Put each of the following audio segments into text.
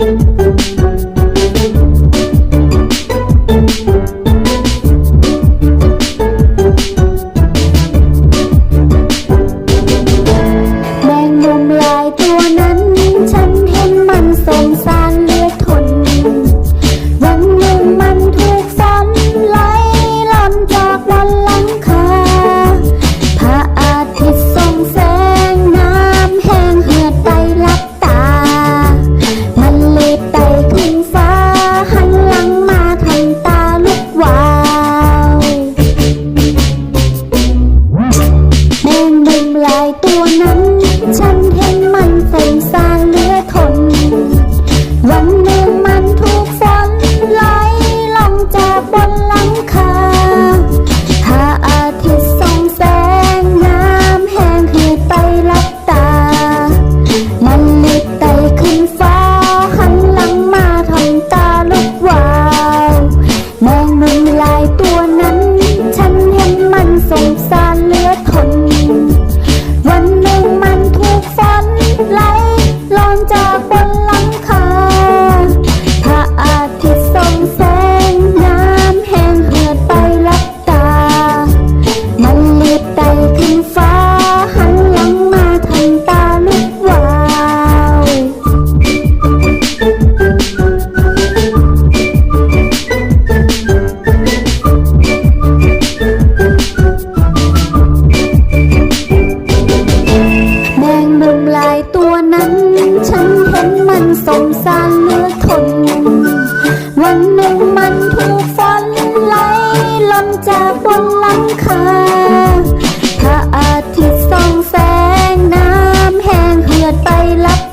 แม tay lắp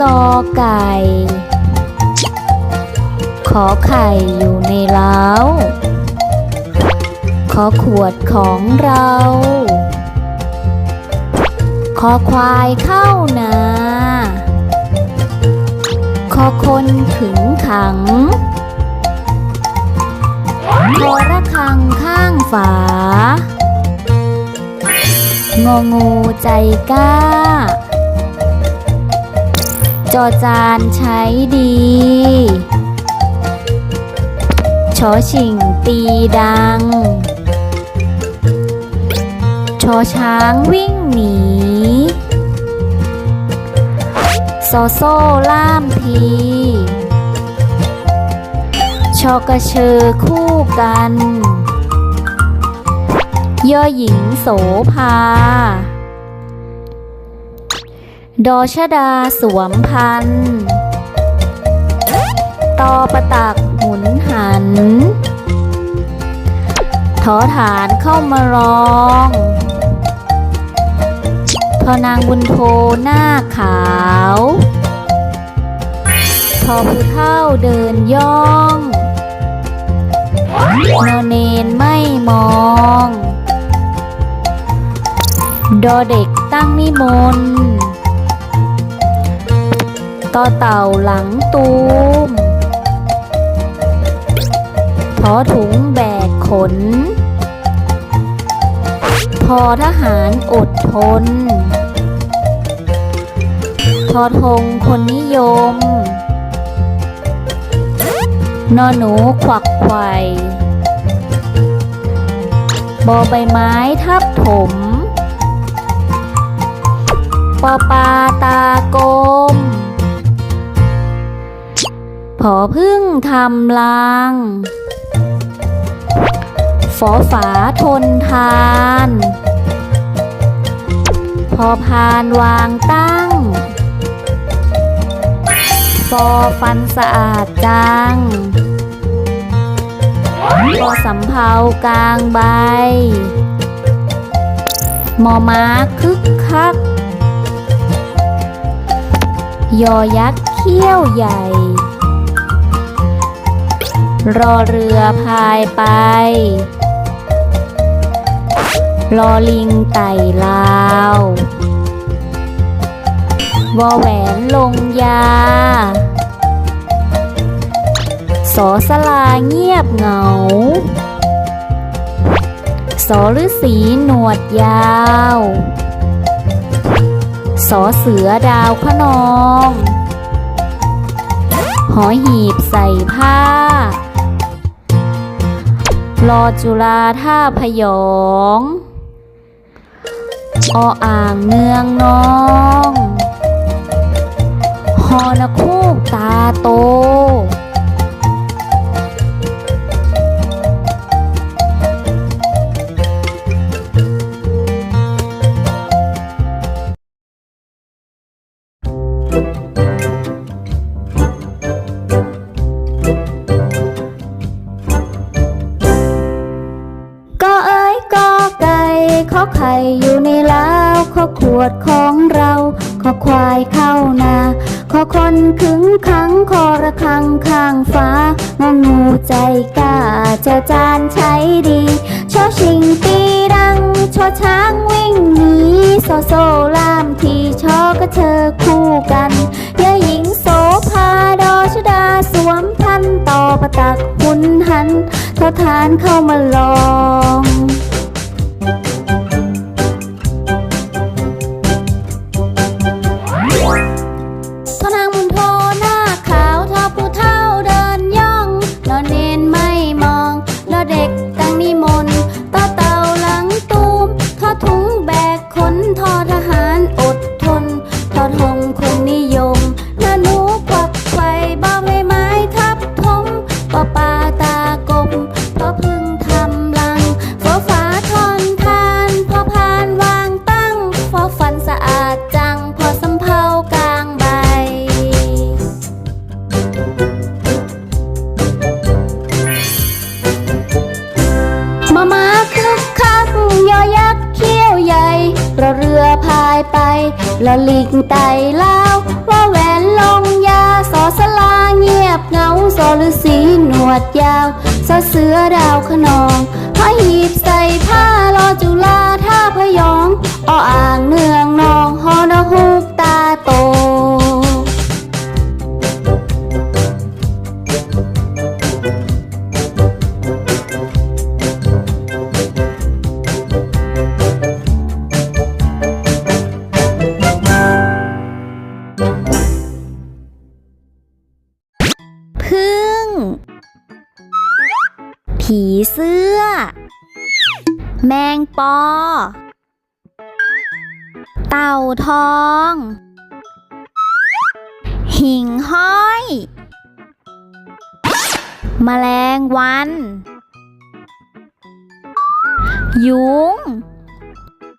กอไก่ ขอไข่อยู่ในเล้า ขอขวดของเรา ขอควายเข้านา ขอคนขึงขัง ขอระฆังข้างฝางองูใจกล้า จอจานใช้ดีชอชิงตีดัง ชอช้างวิ่งหนีโซโซ่ล่ามที ชอกระเชอคู่กัน ย่อหญิงโสภา ดอชดาสวมพัน ตอประตักหมุนหัน ทอฐานเข้ามาร้องทอนางบุญโทหน้าขาวทอผู้เท่าเดินย่องนอนเนนไม่มอง ดอเด็กตั้งนิมนต์ ต่อเต่าหลังตูมทอถุงแบกขน พอทหารอดทน ทอทงคนนิยม นอหนูขวักไขว่บอใบไม้ทับถม ปอปลาตากลม พอพึ่งทำลังฝอฝาทนทาน พอพานวางตั้งฟอฟันสะอาดจังฟอสำเภากลางใบ มอม้าคึกคัก ยอยักษ์เขี้ยวใหญ่ รอเรือพายไปรอลิงไต่ลาววอแหวนลงยา สอสลาเงียบเหงา สอฤษีหนวดยาว สอเสือดาวขนอง หอหีบใส่ผ้า รอจุฬาท่าพยอง ออ่างเนืองน้อง งขังขอระฆังข้างฟ้างองูใจกล้าเจ้าจานใช้ดีชอชิงตีดังชอช้างวิ่งหนีโซโซล่ามทีชอกระเชอคู่กันยาหญิงโสภาดอชดาสวมพันต่อประตักหุนหันทอทานเข้ามาลอง ไปลอลิงไตเลาวว่าแหวนลงยาสอสลาเงียบเงาสอฤาษีหนวดยาวสอเสือดาวขนองพระหีบใส่ผ้ารอจุฬาท่าพยองออ่างเนืองนองฮอนฮูกตาโต งปอ เต่าทอง หิ่งห้อย แมลงวัน ยุง